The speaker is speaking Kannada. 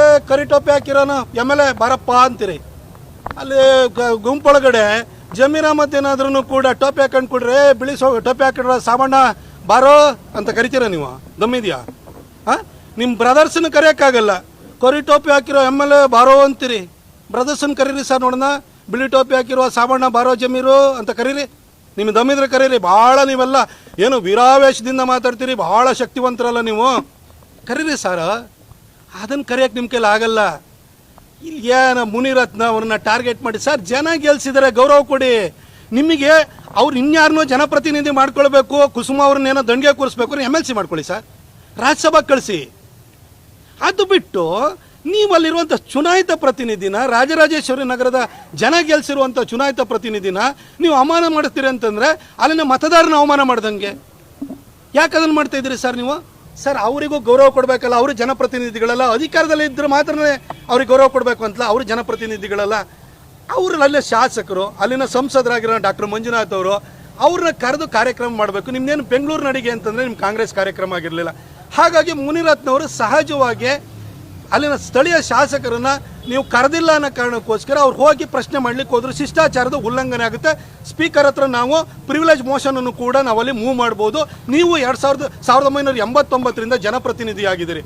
ಏ, ಕರಿ ಟೋಪಿ ಹಾಕಿರೋನು, ಎಂ ಎಲ್ ಎ ಬಾರಪ್ಪ ಅಂತೀರಿ. ಅಲ್ಲಿ ಗುಂಪೊಳಗಡೆ ಜಮೀರ್ ಅಹಮದ್ ಏನಾದ್ರೂ ಕೂಡ ಟೋಪಿ ಹಾಕೊಂಡು ಕೊಡ್ರಿ ಬಿಳಿ ಸೋ ಟೋಪಿ ಹಾಕಿಡ್ರ ಸಾಮಣ್ಣ ಬಾರೋ ಅಂತ ಕರಿತೀರ ನೀವು? ದಮ್ಮಿದ್ಯಾ ಹಾಂ? ನಿಮ್ಮ ಬ್ರದರ್ಸನ್ನು ಕರೆಯೋಕ್ಕಾಗಲ್ಲ. ಕರಿ ಟೋಪಿ ಹಾಕಿರೋ ಎಂ ಎಲ್ ಎ ಬಾರೋ ಅಂತೀರಿ. ಬ್ರದರ್ಸನ್ನು ಕರೀರಿ ಸರ್ ನೋಡೋಣ. ಬಿಳಿ ಟೋಪಿ ಹಾಕಿರೋ ಸಾಮಣ್ಣ ಬಾರೋ ಜಮೀರು ಅಂತ ಕರೀರಿ. ನಿಮ್ಮ ದಮ್ಮಿದ್ರೆ ಕರೀರಿ. ಭಾಳ ನೀವೆಲ್ಲ ಏನು ವೀರಾವೇಶದಿಂದ ಮಾತಾಡ್ತೀರಿ. ಭಾಳ ಶಕ್ತಿವಂತರಲ್ಲ ನೀವು. ಕರೀರಿ ಸರ್. ಅದನ್ನು ಕರೆಯೋಕ್ಕೆ ನಿಮ್ಮ ಕೈಲಿ ಆಗಲ್ಲ. ಇಲ್ಲಿ ಏನ ಮುನಿರತ್ನ ಅವ್ರನ್ನ ಟಾರ್ಗೆಟ್ ಮಾಡಿ. ಸರ್, ಜನ ಗೆಲ್ಸಿದ್ದಾರೆ ಗೌರವ ಕೊಡಿ. ನಿಮಗೆ ಅವ್ರು ಇನ್ಯಾರನ್ನೋ ಜನಪ್ರತಿನಿಧಿ ಮಾಡ್ಕೊಳ್ಬೇಕು, ಕುಸುಮ ಅವ್ರನ್ನೇನೋ ದಂಡಿಗೆ ಕೂರಿಸ್ಬೇಕು ಎಂ ಎಲ್ ಸಿ ಮಾಡ್ಕೊಳ್ಳಿ ಸರ್. ರಾಜ್ಯಸಭಾ ಕಳಿಸಿ. ಅದು ಬಿಟ್ಟು ನೀವಲ್ಲಿರುವಂಥ ಚುನಾಯಿತ ಪ್ರತಿನಿಧಿನ, ರಾಜರಾಜೇಶ್ವರಿ ನಗರದ ಜನ ಗೆಲ್ಸಿರುವಂಥ ಚುನಾಯಿತ ಪ್ರತಿನಿಧಿನ ನೀವು ಅವಮಾನ ಮಾಡ್ತೀರಿ ಅಂತಂದ್ರೆ ಅಲ್ಲಿನ ಮತದಾರನ ಅವಮಾನ ಮಾಡ್ದಂಗೆ. ಯಾಕೆ ಅದನ್ನು ಮಾಡ್ತಾ ಇದ್ದೀರಿ ಸರ್ ನೀವು? ಸರ್, ಅವರಿಗೂ ಗೌರವ ಕೊಡಬೇಕಲ್ಲ, ಅವರು ಜನಪ್ರತಿನಿಧಿಗಳಲ್ಲ, ಅಧಿಕಾರದಲ್ಲಿ ಇದ್ರೆ ಮಾತ್ರ ಅವ್ರಿಗೆ ಗೌರವ ಕೊಡಬೇಕು ಅಂತಲ್ಲ, ಅವರು ಜನಪ್ರತಿನಿಧಿಗಳಲ್ಲ. ಅವರು ಅಲ್ಲೇ ಶಾಸಕರು, ಅಲ್ಲಿನ ಸಂಸದರಾಗಿರೋ ಡಾಕ್ಟರ್ ಮಂಜುನಾಥ್ ಅವರು, ಅವ್ರನ್ನ ಕರೆದು ಕಾರ್ಯಕ್ರಮ ಮಾಡಬೇಕು. ನಿಮ್ದೇನು ಬೆಂಗಳೂರು ನಡಿಗೆ ಅಂತಂದ್ರೆ ನಿಮ್ಮ ಕಾಂಗ್ರೆಸ್ ಕಾರ್ಯಕ್ರಮ ಆಗಿರಲಿಲ್ಲ. ಹಾಗಾಗಿ ಮುನಿರತ್ನವರು ಸಹಜವಾಗಿ ಅಲ್ಲಿನ ಸ್ಥಳೀಯ ಶಾಸಕರನ್ನ ನೀವು ಕರೆದಿಲ್ಲ ಅನ್ನೋ ಕಾರಣಕ್ಕೋಸ್ಕರ ಅವ್ರು ಹೋಗಿ ಪ್ರಶ್ನೆ ಮಾಡ್ಲಿಕ್ಕೆ ಹೋದ್ರು. ಶಿಷ್ಟಾಚಾರದ ಉಲ್ಲಂಘನೆ ಆಗುತ್ತೆ. ಸ್ಪೀಕರ್ ಹತ್ರ ನಾವು ಪ್ರಿವಿಲೇಜ್ ಮೋಷನ್ ಅನ್ನು ಕೂಡ ನಾವಲ್ಲಿ ಮೂವ್ ಮಾಡ್ಬೋದು. ನೀವು ಎರಡ್ ಸಾವಿರದ ಸಾವಿರದ ಒಂಬೈನೂರ ಎಂಬತ್ತೊಂಬತ್ತರಿಂದ ಜನಪ್ರತಿನಿಧಿ ಆಗಿದ್ದೀರಿ